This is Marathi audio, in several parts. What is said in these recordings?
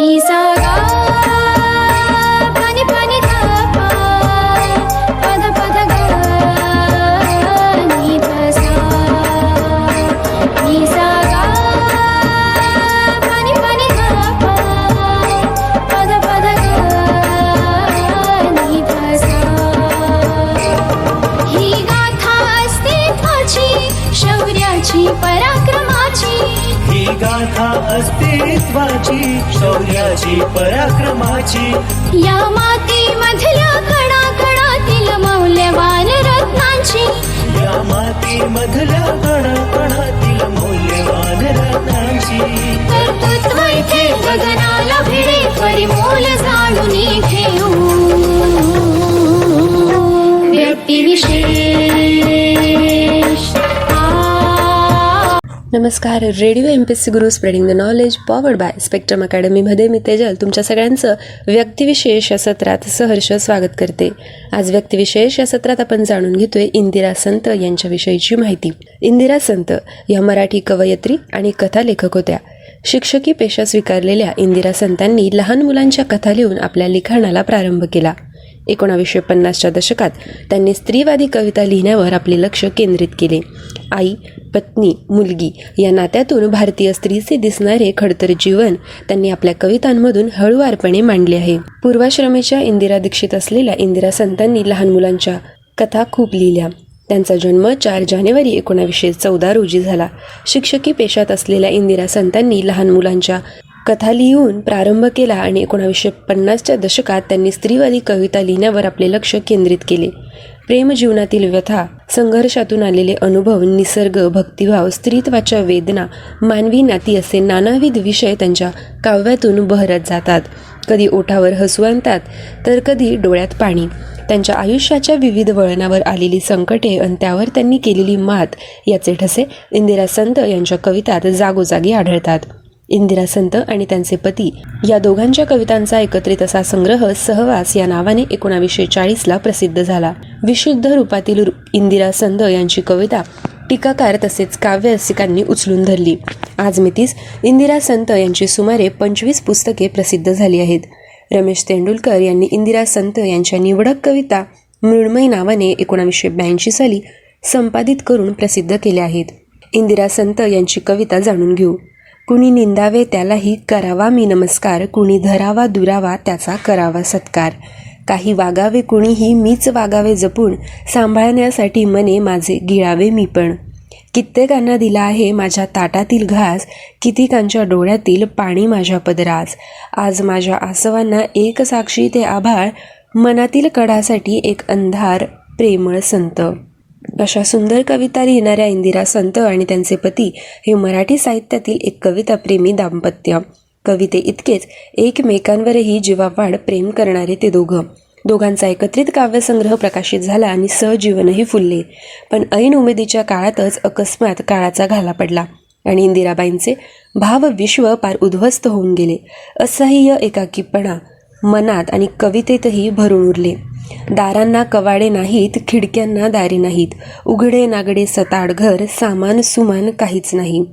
नि नमस्कार. Radio M P S C Guru spreading the knowledge powered by Spectrum अकॅडमीमध्ये मी तेजल तुमच्या सगळ्यांचं व्यक्तिविशेष या सत्रात सहर्ष स्वागत करते. आज व्यक्तिविशेष या सत्रात आपण जाणून घेतोय इंदिरा संत यांच्याविषयीची माहिती. इंदिरा संत या मराठी कवयित्री आणि कथालेखक होत्या. शिक्षकी पेशा स्वीकारलेल्या इंदिरा संतांनी लहान मुलांच्या कथा लिहून आपल्या लिखाणाला प्रारंभ केला. एकोणावीसशे पन्नासच्या दशकात त्यांनी स्त्रीवादी कविता लिहिण्यावर आपले लक्ष केंद्रित केले. आई पत्नी मुलगी या नात्यातून भारतीय स्त्रीचे दिसणारे खडतर जीवन त्यांनी आपल्या कवितांमधून हळुवारपणे मांडले आहे. पूर्वाश्रमेच्या इंदिरा दीक्षित असलेल्या इंदिरा संतांनी लहान मुलांच्या कथा खूप लिहिल्या. त्यांचा जन्म चार जानेवारी एकोणावीसशे चौदा रोजी झाला. शिक्षकी पेशात असलेल्या इंदिरा संतांनी लहान मुलांच्या कथा लिहून प्रारंभ केला आणि एकोणावीसशे पन्नासच्या दशकात त्यांनी स्त्रीवादी कविता लिहिण्यावर आपले लक्ष केंद्रित केले. प्रेमजीवनातील व्यथा संघर्षातून आलेले अनुभव निसर्ग भक्तिभाव स्त्रीत्वाच्या वेदना मानवी नाती असे नानाविध विषय त्यांच्या काव्यातून बहरत जातात. कधी ओठावर हसू आणतात तर कधी डोळ्यात पाणी. त्यांच्या आयुष्याच्या विविध वळणावर आलेली संकटे आणि त्यावर त्यांनी केलेली मात याचे ठसे इंदिरा संत यांच्या कवितात जागोजागी आढळतात. इंदिरा संत आणि त्यांचे पती. या दोघांच्या कवितांचा एकत्रित असा संग्रह सहवास या नावाने एकोणावीसशे चाळीसला प्रसिद्ध झाला. विशुद्ध रूपातील रु- इंदिरा संत यांची कविता टीकाकार तसेच काव्य रसिकांनी उचलून धरली. आज मितीस इंदिरा संत यांची सुमारे पंचवीस पुस्तके प्रसिद्ध झाली आहेत. रमेश तेंडुलकर यांनी इंदिरा संत यांच्या निवडक कविता मृण्मयी नावाने एकोणावीसशे ब्याऐंशी साली संपादित करून प्रसिद्ध केल्या आहेत. इंदिरा संत यांची कविता जाणून घेऊ. कुणी निंदावे त्यालाही करावा मी नमस्कार कुणी धरावा दुरावा त्याचा करावा सत्कार. काही वागावे कुणीही मीच वागावे जपून सांभाळण्यासाठी मने माझे गिळावे मी पण. कित्येकांना दिला आहे माझ्या ताटातील घास कितीकांच्या डोळ्यातील पाणी माझ्या पदरास. आज माझ्या आसवांना एक साक्षी ते आभाळ मनातील कडासाठी एक अंधार प्रेमळ संत. अशा सुंदर कविता लिहिणाऱ्या इंदिरा संत आणि त्यांचे पती हे मराठी साहित्यातील एक कविताप्रेमी दाम्पत्य. कविते इतकेच एकमेकांवरही जीवावाड प्रेम करणारे ते दोघं. दोघांचा एकत्रित काव्यसंग्रह प्रकाशित झाला आणि सहजीवनही फुलले. पण ऐन उमेदीच्या काळातच अकस्मात काळाचा घाला पडला आणि इंदिराबाईंचे भावविश्व पार उद्ध्वस्त होऊन गेले. असह्य एकाकीपणा मनात आणि कवितेतही भरून उरले. दारांना कवाडे नाहीत खिडक्यांना दारे नाहीत. उघडे नागडे सताड घर सामान सुमान काहीच नाही.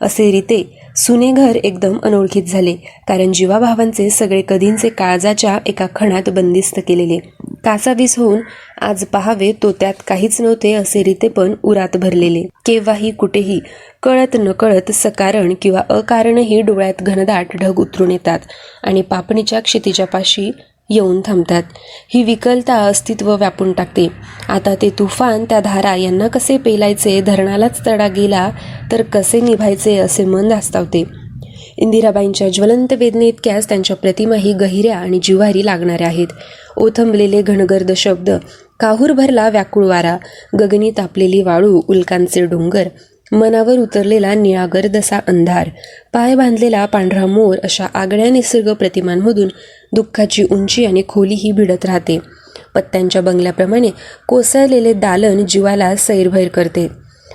असे रीते सुने घर एकदम अनोळखीत झाले कारण जीवाभावांचे सगळे कधींचे काळजाच्या एका खणात बंदिस्त केलेले. कासावीस होऊन आज पहावे तो त्यात काहीच नव्हते असे रीते पण उरात भरलेले. केव्हाही कुठेही कळत नकळत सकारण किंवा अकारणही डोळ्यात घनदाट ढग उतरून येतात आणि पापणीच्या क्षितिजापाशी पाशी येऊन थांबतात. ही विकलता अस्तित्व व्यापून टाकते. आता ते तुफान त्या धारा यांना कसे पेलायचे धरणालाच तडा गेला तर कसे निभायचे असे मन धास्तावते. इंदिराबाईंच्या ज्वलंत वेदने इतक्याच त्यांच्या प्रतिमाही गहिऱ्या आणि जिव्हारी लागणाऱ्या आहेत. ओथंबलेले घनगर्द शब्द काहूर भरला व्याकुळ वारा गगनी तापलेली वाळू उल्कांचे डोंगर मनावर उतरलेला निळागर्दसा अंधार पाय बांधलेला पांढरा मोर अशा आगळ्या निसर्ग प्रतिमांमधून दुःखाची उंची आणि खोली ही भिडत राहते. पत्त्यांच्या बंगल्याप्रमाणे कोसळलेले दालन जीवाला सैरभैर करते.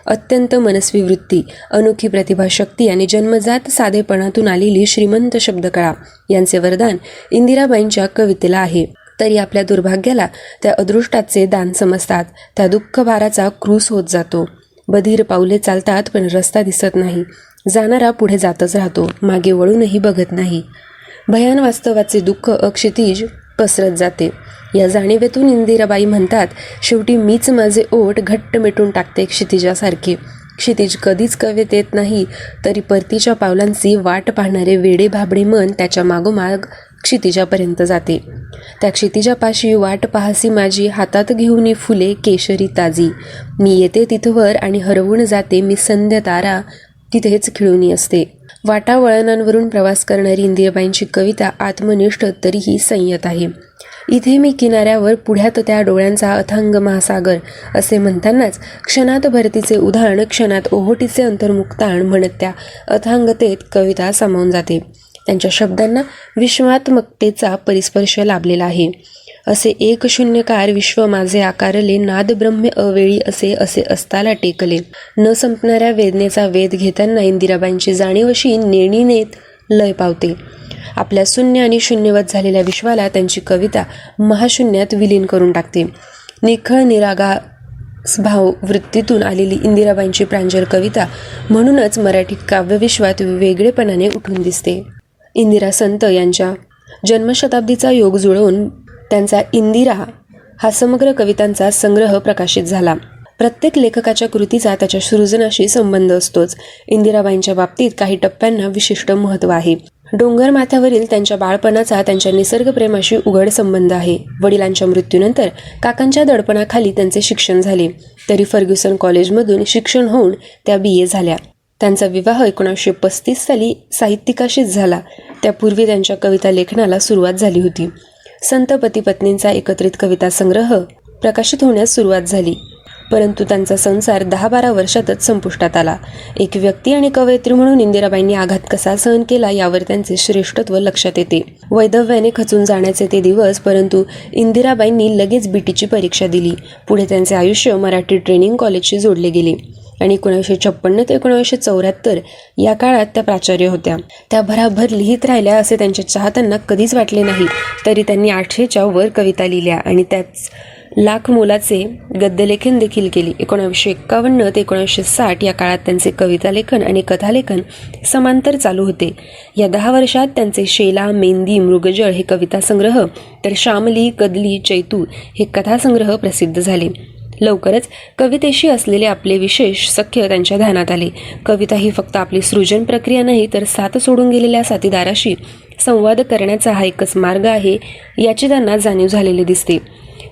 अत्यंत मनस्वी वृत्ती अनोखी प्रतिभाशक्ती आणि जन्मजात साधेपणातून आलेली श्रीमंत शब्दकळा यांचे वरदान इंदिराबाईंच्या कवितेला आहे. तरी आपल्या दुर्भाग्याला त्या अदृष्टाचे दान समजतात. त्या दुःख भाराचा क्रूस होत जातो. बधीर पावले चालतात पण रस्ता दिसत नाही. जाणारा पुढे जातच राहतो मागे वळूनही बघत नाही. भयान वास्तवाचे दुःख अक्षितिज पसरत जाते. या जाणीवेतून इंदिराबाई म्हणतात शेवटी मीच माझे ओठ घट्ट मिटून टाकते क्षितिजासारखे. क्षितिज कधीच कवेत येत नाही तरी परतीच्या पावलांची वाट पाहणारे वेडे भाबडे मन त्याच्या मागोमाग क्षितिजापर्यंत जाते. त्या क्षितिजापाशी वाट पाहसी माझी हातात घेऊन फुले केशरी ताजी. मी येते तिथवर आणि हरवून जाते मी संध्य तारा तिथेच खिळूनी असते. वाटा वळणांवरून प्रवास करणारी इंदिराबाईंची कविता आत्मनिष्ठ तरीही संयत आहे. इथे मी किनाऱ्यावर पुढ्यात त्या डोळ्यांचा अथांग महासागर असे म्हणतानाच क्षणात भरतीचे उदाहरण क्षणात ओहोटीचे अंतर्मुक्ताण म्हणत त्या अथांगतेत कविता सामावून जाते. त्यांच्या शब्दांना विश्वात्मकतेचा परिस्पर्श लाभलेला आहे. असे एक शून्यकार विश्व माझे आकारले नाद ब्रह्म अवेळी असे असे असताला टेकले. न संपणाऱ्या वेदनेचा वेध घेताना इंदिराबाईंची जाणीव अशी नेणीनेत लय पावते. आपल्या शून्य आणि शून्यवत झालेल्या विश्वाला त्यांची कविता महाशून्यात विलीन करून टाकते. निखळ निरागा भाव वृत्तीतून आलेली इंदिराबाईंची प्रांजल कविता म्हणूनच मराठी काव्यविश्वात वेगळेपणाने उठून दिसते. इंदिरा संत यांच्या जन्मशताब्दीचा योग जुळवून त्यांचा इंदिरा हा समग्र कवितांचा संग्रह प्रकाशित झाला. प्रत्येक लेखकाच्या कृतीचा त्याच्या सृजनाशी संबंध असतोच. इंदिराबाईंच्या बाबतीत काही टप्प्यांना विशिष्ट महत्त्व आहे. डोंगर माथ्यावरील त्यांच्या बाळपणाचा त्यांच्या निसर्गप्रेमाशी उघड संबंध आहे. वडिलांच्या मृत्यूनंतर काकांच्या दडपणाखाली त्यांचे शिक्षण झाले. तरी फर्ग्युसन कॉलेजमधून शिक्षण होऊन त्या बी ए झाल्या. त्यांचा विवाह एकोणीसशे पस्तीस साली साहित्यिकाशीच झाला. त्यापूर्वी त्यांच्या कविता लेखनाला सुरुवात झाली होती. संत पती पत्नींचा एकत्रित कविता संग्रह प्रकाशित होण्यास सुरुवात झाली. परंतु त्यांचा संसार दहा बारा वर्षातच संपुष्टात आला. एक व्यक्ती आणि कवयित्री म्हणून इंदिराबाईंनी आघात कसा सहन केला यावर त्यांचे श्रेष्ठत्व लक्षात येते. वैधव्याने खचून जाण्याचे ते दिवस परंतु इंदिराबाईंनी लगेच बीटीची परीक्षा दिली. पुढे त्यांचे आयुष्य मराठी ट्रेनिंग कॉलेजशी जोडले गेले. आणि एकोणीसशे छप्पन्न ते एकोणीसशे चौऱ्याहत्तर या काळात त्या प्राचार्य होत्या. त्या भराभर लिहित राहिल्या असे त्यांच्या चाहत्यांना कधीच वाटले नाही. तरी त्यांनी आठशेच्या वर कविता लिहिल्या आणि त्याच लाख मोलाचे गद्यलेखन देखील केले. एकोणीसशे एक्कावन्न ते एकोणीसशे साठ या काळात त्यांचे कविता लेखन आणि कथालेखन समांतर चालू होते. या दहा वर्षात त्यांचे शेला मेंदी मृगजळ हे कविता संग्रह तर श्यामली कदली चैतू हे कथासंग्रह प्रसिद्ध झाले. लवकरच कवितेशी असलेले आपले विशेष सख्य त्यांच्या ध्यानात आले. कविता ही फक्त आपली सृजन प्रक्रिया नाही तर साथ सोडून गेलेल्या साथीदाराशी संवाद करण्याचा हा एकच मार्ग आहे याची त्यांना जाणीव झालेली दिसते.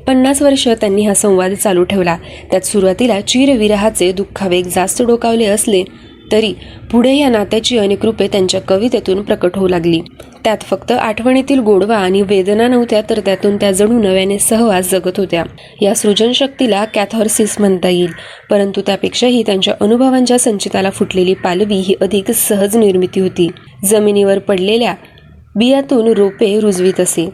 पन्नास वर्ष त्यांनी हा संवाद चालू ठेवला. त्यात सुरुवातीला चिरविरहाचे दुःखावेग जास्त डोकावले असले तरी पुढे या नात्याची अनेक रूपे त्यांच्या कवितेतून प्रकट होऊ लागली. त्यात फक्त आठवणीतील गोडवा आणि वेदना नव्हत्या तर त्यातून त्या जणू नव्याने सहवास जगत होत्या. या सृजनशक्तीला कॅथॉर्सिस म्हणता येईल परंतु त्यापेक्षाही त्यांच्या अनुभवांच्या संचिताला फुटलेली पालवी ही अधिक सहज निर्मिती होती. जमिनीवर पडलेल्या बियातून रोपे रुजवीत असे.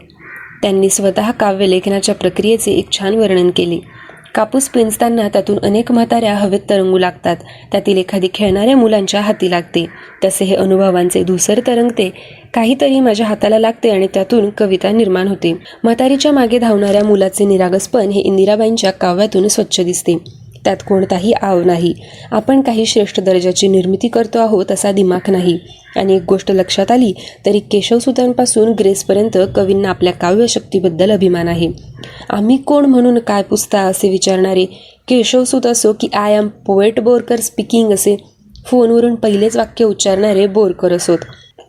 त्यांनी स्वतः काव्यलेखनाच्या प्रक्रियेचे एक छान वर्णन केले. कापूस पिंजताना त्यातून अनेक म्हाताऱ्या हवेत तरंगू लागतात. त्यातील एखादी खेळणाऱ्या मुलांच्या हाती लागते. तसे हे अनुभवांचे धुसर तरंगते. काहीतरी माझ्या हाताला लागते आणि त्यातून कविता निर्माण होते. म्हातारीच्या मागे धावणाऱ्या मुलाचे निरागसपण हे इंदिराबाईंच्या काव्यातून स्वच्छ दिसते. त्यात कोणताही आव नाही. आपण काही श्रेष्ठ दर्जाची निर्मिती करतो आहोत असा दिमाग नाही. आणि एक गोष्ट लक्षात आली तरी केशवसुतांपासून ग्रेसपर्यंत कवींना आपल्या काव्यशक्तीबद्दल अभिमान आहे. आम्ही कोण म्हणून काय पुसता असे विचारणारे केशवसूत असो की I am poet Borkar speaking असे फोनवरून पहिलेच वाक्य उच्चारणारे बोरकर असोत.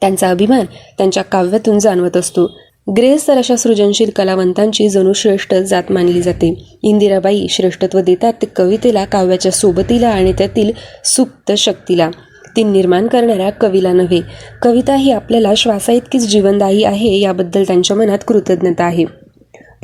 त्यांचा अभिमान त्यांच्या काव्यातून जाणवत असतो. ग्रेस तर अशा सृजनशील कलावंतांची जणू श्रेष्ठ जात मानली जाते. इंदिराबाई श्रेष्ठत्व देतात ते कवितेला काव्याच्या सोबतीला आणि त्यातील सुप्त शक्तीला. ती निर्माण करणाऱ्या कवीला नव्हे. कविता ही आपल्याला श्वासाइतकीच जीवनदायी आहे याबद्दल त्यांच्या मनात कृतज्ञता आहे.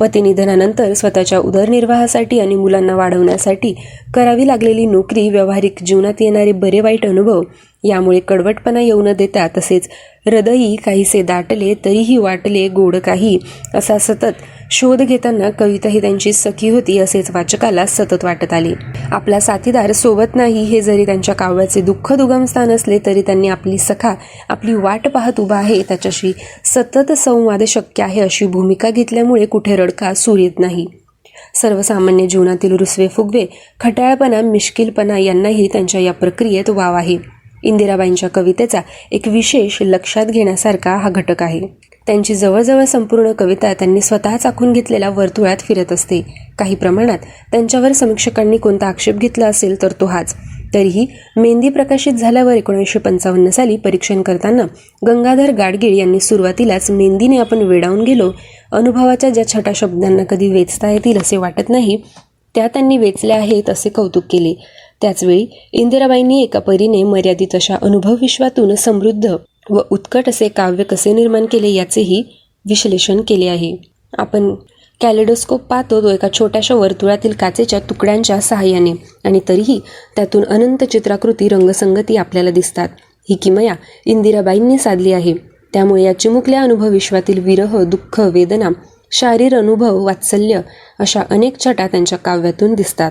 पतिनिधनानंतर स्वतःच्या उदरनिर्वाहासाठी आणि मुलांना वाढवण्यासाठी करावी लागलेली नोकरी व्यावहारिक जीवनात येणारे बरे वाईट अनुभव यामुळे कडवटपणा येऊ न देता तसेच हृदयी काहीसे दाटले तरीही वाटले गोड काही असा सतत शोध घेताना कविता ही त्यांची सखी होती असेच वाचकाला सतत वाटत आले. आपला साथीदार सोबत नाही हे जरी त्यांच्या काव्याचे दुःख दुगमस्थान असले तरी त्यांनी आपली सखा आपली वाट पाहत उभा आहे त्याच्याशी सतत संवाद शक्य आहे अशी भूमिका घेतल्यामुळे कुठे रडका सूर येत नाही. सर्वसामान्य जीवनातील रुसवे फुगवे खटाळपणा मिश्किलपणा यांनाही त्यांच्या या प्रक्रियेत वाव आहे. इंदिराबाईंच्या कवितेचा एक विशेष लक्षात घेण्यासारखा हा घटक आहे. त्यांची जवळजवळ संपूर्ण कविता त्यांनी स्वतःच आखून घेतलेल्या वर्तुळात फिरत असते. काही प्रमाणात त्यांच्यावर समीक्षकांनी कोणता आक्षेप घेतला असेल तर तो हाच. तरीही मेहंदी प्रकाशित झाल्यावर एकोणीसशे पंचावन्न साली परीक्षण करताना गंगाधर गाडगीळ यांनी सुरुवातीलाच मेहंदीने आपण वेडावून गेलो. अनुभवाच्या ज्या छटा शब्दांना कधी वेचता येतील असे वाटत नाही त्या त्यांनी वेचल्या आहेत असे कौतुक केले. त्याचवेळी इंदिराबाईंनी एका परीने मर्यादित अशा अनुभव विश्वातून समृद्ध व उत्कट असे काव्य कसे निर्माण केले याचेही विश्लेषण केले आहे. आपण कॅलेडोस्कोप पाहतो तो एका छोट्याशा वर्तुळातील काचेच्या तुकड्यांच्या सहाय्याने आणि तरीही त्यातून अनंत चित्राकृती रंगसंगती आपल्याला दिसतात. ही किमया इंदिराबाईंनी साधली आहे. त्यामुळे या चिमुकल्या अनुभव विश्वातील विरह दुःख वेदना शारीर अनुभव वात्सल्य अशा अनेक छटा त्यांच्या काव्यातून दिसतात.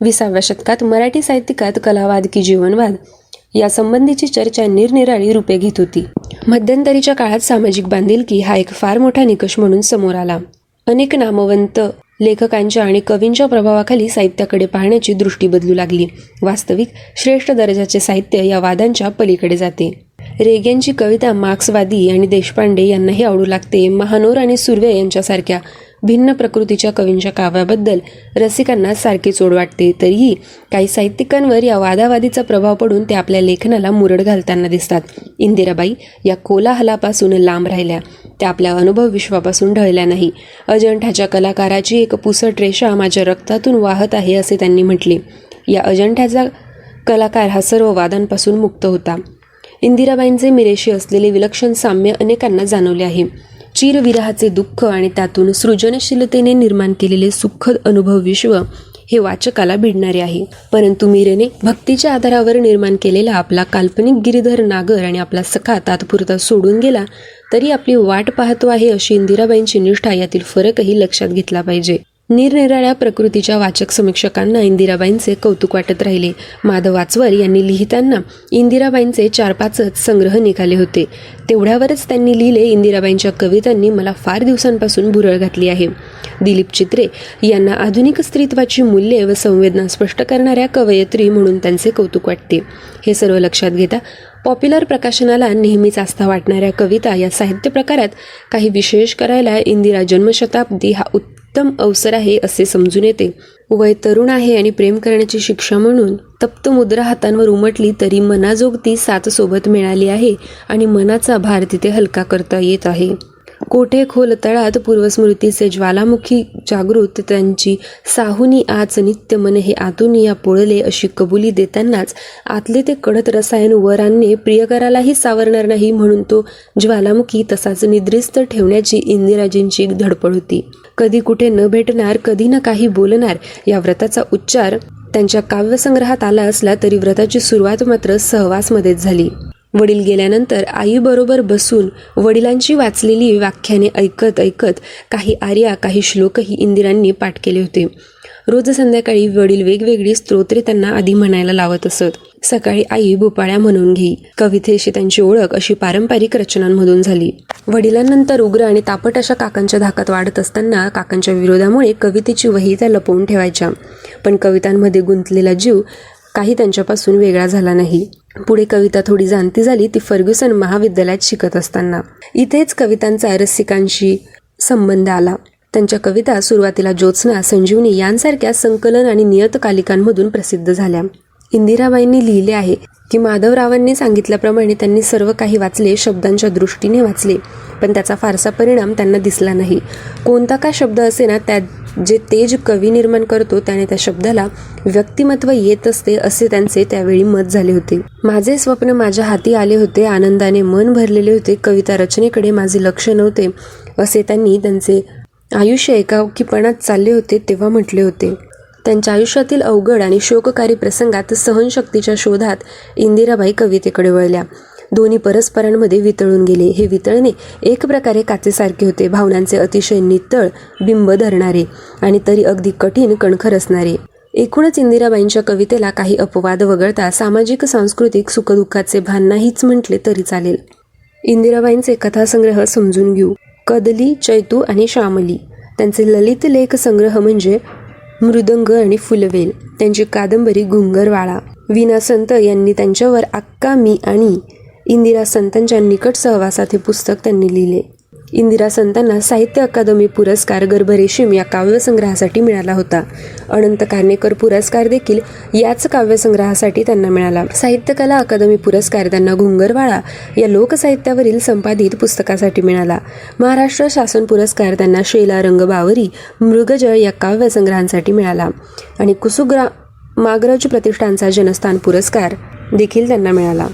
विसाव्या शतकात मराठी साहित्यिकात कलावाद की जीवनवाद या संबंधीची चर्चा निरनिराळी रूपे घेत होती. मध्यंतरीच्या काळात सामाजिक बांधिलकी हा एक फार मोठा निकष म्हणून समोर आला. अनेक नामवंत लेखकांच्या आणि कवींच्या प्रभावाखाली साहित्याकडे पाहण्याची दृष्टी बदलू लागली. वास्तविक श्रेष्ठ दर्जाचे साहित्य या वादांच्या पलीकडे जाते. रेग्यांची कविता मार्क्सवादी आणि देशपांडे यांनाही आवडू लागते महानोर आणि सुर्वे यांच्यासारख्या भिन्न प्रकृतीच्या कवींच्या काव्याबद्दल रसिकांना सारखीच ओढ वाटते. तरीही काही साहित्यिकांवर या वादावादीचा प्रभाव पडून ते आपल्या लेखनाला मुरड घालताना दिसतात. इंदिराबाई या कोलाहलापासून लांब राहिल्या. त्या आपल्या अनुभव विश्वापासून ढळल्या नाही. अजंठाच्या कलाकाराची एक पुसट रेषा माझ्या रक्तातून वाहत आहे असे त्यांनी म्हटले. या अजंठाचा कलाकार हा सर्व वादांपासून मुक्त होता. इंदिराबाईंचे मिरेशी असलेले विलक्षण साम्य अनेकांना जाणवले आहे. चिरविराहाचे दुःख आणि त्यातून सृजनशीलतेने निर्माण केलेले सुखद अनुभव विश्व हे वाचकाला भिडणारे आहे. परंतु मीरेने भक्तीच्या आधारावर निर्माण केलेला आपला काल्पनिक गिरीधर नागर आणि आपला सखा तात्पुरता सोडून गेला तरी आपली वाट पाहतो आहे अशी इंदिराबाईंची निष्ठा यातील फरकही लक्षात घेतला पाहिजे. निरनिराळ्या प्रकृतीच्या वाचक समीक्षकांना इंदिराबाईंचे कौतुक वाटत राहिले. माधव वाचवर यांनी लिहिताना इंदिराबाईंचे चार पाचच संग्रह निघाले होते. तेवढ्यावरच त्यांनी लिहिले इंदिराबाईंच्या कवितांनी मला फार दिवसांपासून भुरळ घातली आहे. दिलीप चित्रे यांना आधुनिक स्त्रीत्वाची मूल्ये व संवेदना स्पष्ट करणाऱ्या कवयित्री म्हणून त्यांचे कौतुक वाटते. हे सर्व लक्षात घेता पॉप्युलर प्रकाशनाला नेहमीच आस्था वाटणाऱ्या कविता या साहित्य प्रकारात काही विशेष करायला इंदिरा जन्मशताब्दी हा उत्तम अवसर आहे असे समजून येते. वय तरुण आहे आणि प्रेम करण्याची शिक्षा म्हणून तप्त मुद्रा हातांवर उमटली तरी मनाजोगती साथ सोबत मिळाली आहे आणि मनाचा भार तिथे हलका करता येत आहे. कोठे खोल तळात पूर्वस्मृतीचे ज्वालामुखी जागृत त्यांची साहुनी आज नित्य मन हे आतून या पोळले अशी कबुली देतानाच आतले ते कडत रसायन वर आणणे प्रियकरालाही सावरणार नाही म्हणून तो ज्वालामुखी तसाच निद्रिस्त ठेवण्याची इंदिराजींची धडपड होती. कधी कुठे न भेटणार कधी न काही बोलणार या व्रताचा उच्चार त्यांच्या काव्यसंग्रहात आला असला तरी व्रताची सुरुवात मात्र सहवासमध्येच झाली. वडील गेल्यानंतर आईबरोबर बसून वडिलांची वाचलेली व्याख्याने ऐकत ऐकत काही आर्या काही श्लोकही इंदिरांनी पाठ केले होते. रोज संध्याकाळी वडील वेगवेगळी स्तोत्रे त्यांना आधी म्हणायला लावत असत. सकाळी आई भोपाळ्या म्हणून घेई कवितेशी त्यांची ओळख अशी पारंपरिक रचनांमधून झाली. वडिलांनंतर उग्र आणि तापट अशा काकांच्या धाकात वाढत असताना काकांच्या विरोधामुळे कवितेची वही त्या लपवून ठेवायच्या. पण कवितांमध्ये गुंतलेला जीव काही त्यांच्यापासून वेगळा झाला नाही. पुढे कविता थोडी जाणती झाली ती फर्ग्युसन महाविद्यालयात शिकत असताना. इथेच कवितांचा रसिकांशी संबंध आला. त्यांच्या कविता सुरुवातीला ज्योत्स्ना संजीवनी यांसारख्या संकलन आणि नियतकालिकांमधून प्रसिद्ध झाल्या. इंदिराबाईंनी लिहिले आहे की माधवरावांनी सांगितल्याप्रमाणे त्यांनी सर्व काही वाचले शब्दांच्या दृष्टीने वाचले. पण त्याचा फारसा परिणाम त्यांना दिसला नाही. कोणता का शब्द असे ना त्यात जे तेज कवी निर्माण करतो त्याने त्या शब्दाला व्यक्तिमत्व येत असते असे त्यांचे त्यावेळी मत झाले होते. माझे स्वप्न माझ्या हाती आले होते आनंदाने मन भरलेले होते कविता रचनेकडे माझे लक्ष नव्हते असे त्यांनी त्यांचे आयुष्य एकाकीपणात चालले होते तेव्हा म्हटले होते. त्यांच्या आयुष्यातील अवघड आणि शोककारी प्रसंगात सहनशक्तीच्या शोधात इंदिराबाई कवितेकडे वळल्या. दोन्ही परस्परांमध्ये वितळून गेले. हे वितळणे एक प्रकारे काचेसारखे होते. भावनांचे अतिशय नितळ बिंब धरणारे आणि तरी अगदी कठीण कणखर असणारे. एकूणच इंदिराबाईंच्या कवितेला काही अपवाद वगळता सामाजिक सांस्कृतिक सुखदुःखाचे भान नाहीच म्हटले तरी चालेल. इंदिराबाईंचे कथासंग्रह समजून घेऊ. कदली चैतू आणि श्यामली त्यांचे ललित लेख संग्रह म्हणजे मृदंग आणि फुलवेल. त्यांची कादंबरी घुंगरवाळा विना संत यांनी त्यांच्यावर अक्का मी आणि इंदिरा संतांच्या निकट सहवासात हे पुस्तक त्यांनी लिहिले. इंदिरा संतांना साहित्य अकादमी पुरस्कार गर्भरेशीम या काव्यसंग्रहासाठी मिळाला होता. अनंत कारणेकर पुरस्कार देखील याच काव्यसंग्रहासाठी त्यांना मिळाला. साहित्य कला अकादमी पुरस्कार त्यांना घुंगरवाळा या लोकसाहित्यावरील संपादित पुस्तकासाठी मिळाला. महाराष्ट्र शासन पुरस्कार त्यांना शेला रंगबावरी मृगजळ या काव्यसंग्रहांसाठी मिळाला. आणि कुसुग्रा माग्रज प्रतिष्ठानचा जनस्थान पुरस्कार देखील त्यांना मिळाला.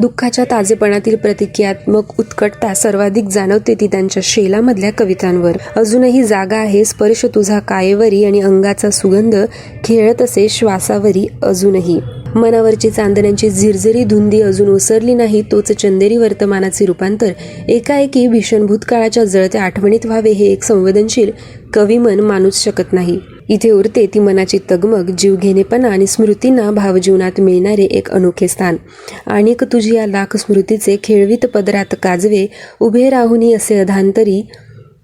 दुःखाच्या ताजेपणातील प्रतिक्रियात्मक उत्कटता सर्वाधिक जाणवते ती त्यांच्या शेलामधल्या कवितांवर. अजूनही जागा आहे स्पर्श तुझा कायेवरी आणि अंगाचा सुगंध खेळत असे श्वासावरी अजूनही. मनावरची चांदण्यांची झिरझिरी धुंदी अजून ओसरली नाही तोच चंदेरी वर्तमानाचे रूपांतर. एकाएकी भीषण भूतकाळाच्या जळत्या आठवणीत व्हावे हे एक संवेदनशील कविमन मानूच शकत नाही. इथे उरते ती मनाची तगमग जीवघेणेपणा आणि स्मृतींना भावजीवनात मिळणारे एक अनोखे स्थान. आणिक तुझी या लाख स्मृतीचे खेळवीत पदरात काजवे उभे राहुनी असे अधांतरी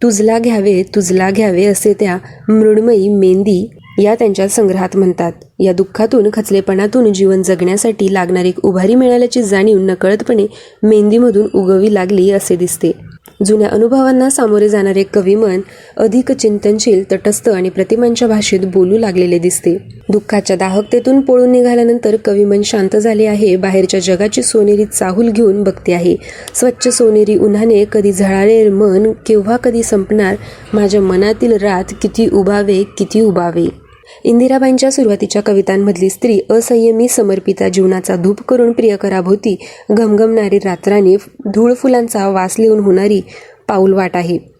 तुझला घ्यावे तुझला घ्यावे असे त्या मृण्मयी मेंदी या त्यांच्या संग्रहात म्हणतात. या दुःखातून खचलेपणातून जीवन जगण्यासाठी लागणारी एक उभारी मिळाल्याची जाणीव नकळतपणे मेंदीमधून उगवी लागली असे दिसते. जुन्या अनुभवांना सामोरे जाणारे कविमन अधिक चिंतनशील तटस्थ आणि प्रतिमांच्या भाषेत बोलू लागलेले दिसते. दुःखाच्या दाहकतेतून पळून निघाल्यानंतर कविमन शांत झाले आहे बाहेरच्या जगाची सोनेरी चाहूल घेऊन बघते आहे. स्वच्छ सोनेरी उन्हाने कधी झळाळे मन केव्हा कधी संपणार? माझ्या मनातील रात किती उभावे किती उभावे इंदिराबाईंच्या सुरुवातीच्या कवितांमधली स्त्री असंयमी समर्पिता जीवनाचा धूप करून प्रियकराभोवती घमघमणारी रात्राने धूळ फुलांचा वास लिहून होणारी पाऊलवाट आहे.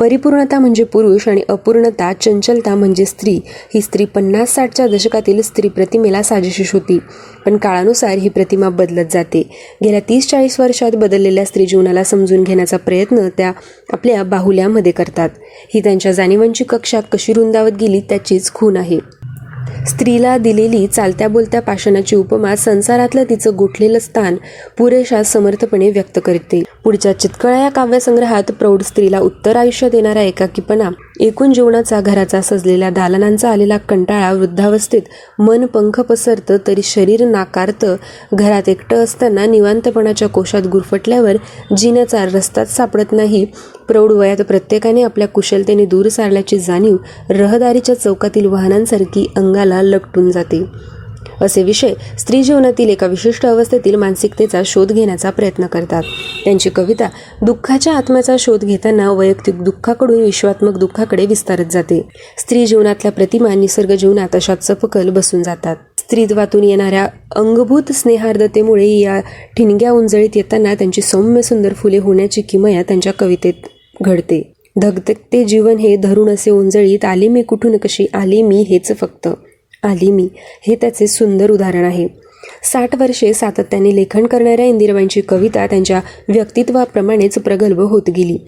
परिपूर्णता म्हणजे पुरुष आणि अपूर्णता चंचलता म्हणजे स्त्री. ही स्त्री पन्नास साठच्या दशकातील स्त्री प्रतिमेला साजेशीश होती. पण काळानुसार ही प्रतिमा बदलत जाते. गेल्या तीस चाळीस वर्षात बदललेल्या स्त्री जीवनाला समजून घेण्याचा प्रयत्न त्या आपल्या बाहुल्यामध्ये करतात. ही त्यांच्या जाणीवांची कक्षा कशी रुंदावत गेली त्याचीच खून आहे. स्त्रीला दिलेली चालत्या बोलत्या पाषाणाची उपमा संसारातलं तिचं गोठलेलं स्थान पुरेशा समर्थपणे व्यक्त करते पुढच्या चितकळा या काव्यसंग्रहात प्रौढ स्त्रीला उत्तर आयुष्य देणारा एकाकीपणा एकूण जीवनाचा घराचा सजलेल्या दालनांचा आलेला कंटाळा वृद्धावस्थेत मन पंख पसरतं तरी शरीर नाकारतं. घरात एकटं असताना निवांतपणाच्या कोशात गुरफटल्यावर जिण्याचा रस्ताच सापडत नाही. प्रौढ वयात प्रत्येकाने आपल्या कुशलतेने दूर सारल्याची जाणीव रहदारीच्या चौकातील वाहनांसारखी अंगाला लपटून जाते. असे विषय स्त्री जीवनातील एका विशिष्ट अवस्थेतील मानसिकतेचा शोध घेण्याचा प्रयत्न करतात. त्यांची कविता दुःखाच्या आत्म्याचा शोध घेताना वैयक्तिक दुःखाकडून विश्वात्मक दुःखाकडे विस्तारत जाते. स्त्री जीवनातल्या प्रतिमा निसर्ग जीवनात अशा चपकल बसून जातात. स्त्रीत्वातून येणाऱ्या अंगभूत स्नेहार्दतेमुळे या ठिणग्या उंजळीत येताना त्यांची सौम्य सुंदर फुले होण्याची किमया त्यांच्या कवितेत घडते. धगधगते जीवन हे धरून असे उंजळीत आले मी कुठून कशी आले मी हेच फक्त आली मी. हे त्याचे सुंदर उदाहरण आहे. साठ वर्षे सातत्याने लेखन करणाऱ्या इंदिराबाईंची कविता त्यांच्या व्यक्तित्वाप्रमाणेच प्रगल्भ होत गेली.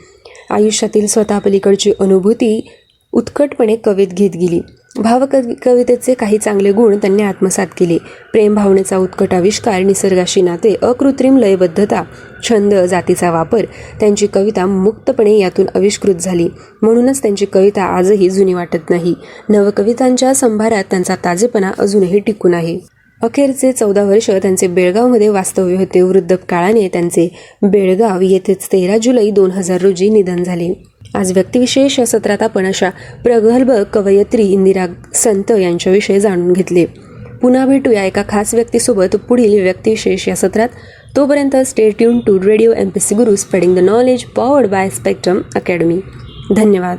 आयुष्यातील स्वतः पलीकडची अनुभूती उत्कटपणे कवेत घेत गेली. भावकवि कवितेचे काही चांगले गुण त्यांनी आत्मसात केले. प्रेमभावनेचा उत्कट आविष्कार निसर्गाशी नाते अकृत्रिम लयबद्धता छंद जातीचा वापर त्यांची कविता मुक्तपणे यातून आविष्कृत झाली. म्हणूनच त्यांची कविता आजही जुनी वाटत नाही. नवकवितांच्या संभारात त्यांचा ताजेपणा अजूनही टिकून आहे. अखेरचे चौदा वर्ष त्यांचे बेळगावमध्ये वास्तव्य होते. वृद्ध काळाने त्यांचे बेळगाव येथेच तेरा जुलै दोन हजार रोजी निधन झाले. आज व्यक्तिविशेष या सत्रात आपण अशा प्रगल्भ कवयित्री इंदिरा संत यांच्याविषयी जाणून घेतले. पुन्हा भेटूया एका खास व्यक्तीसोबत पुढील व्यक्तिविशेष या सत्रात. तोपर्यंत stay tune to radio M P C Guru spreading the knowledge powered by Spectrum Academy धन्यवाद.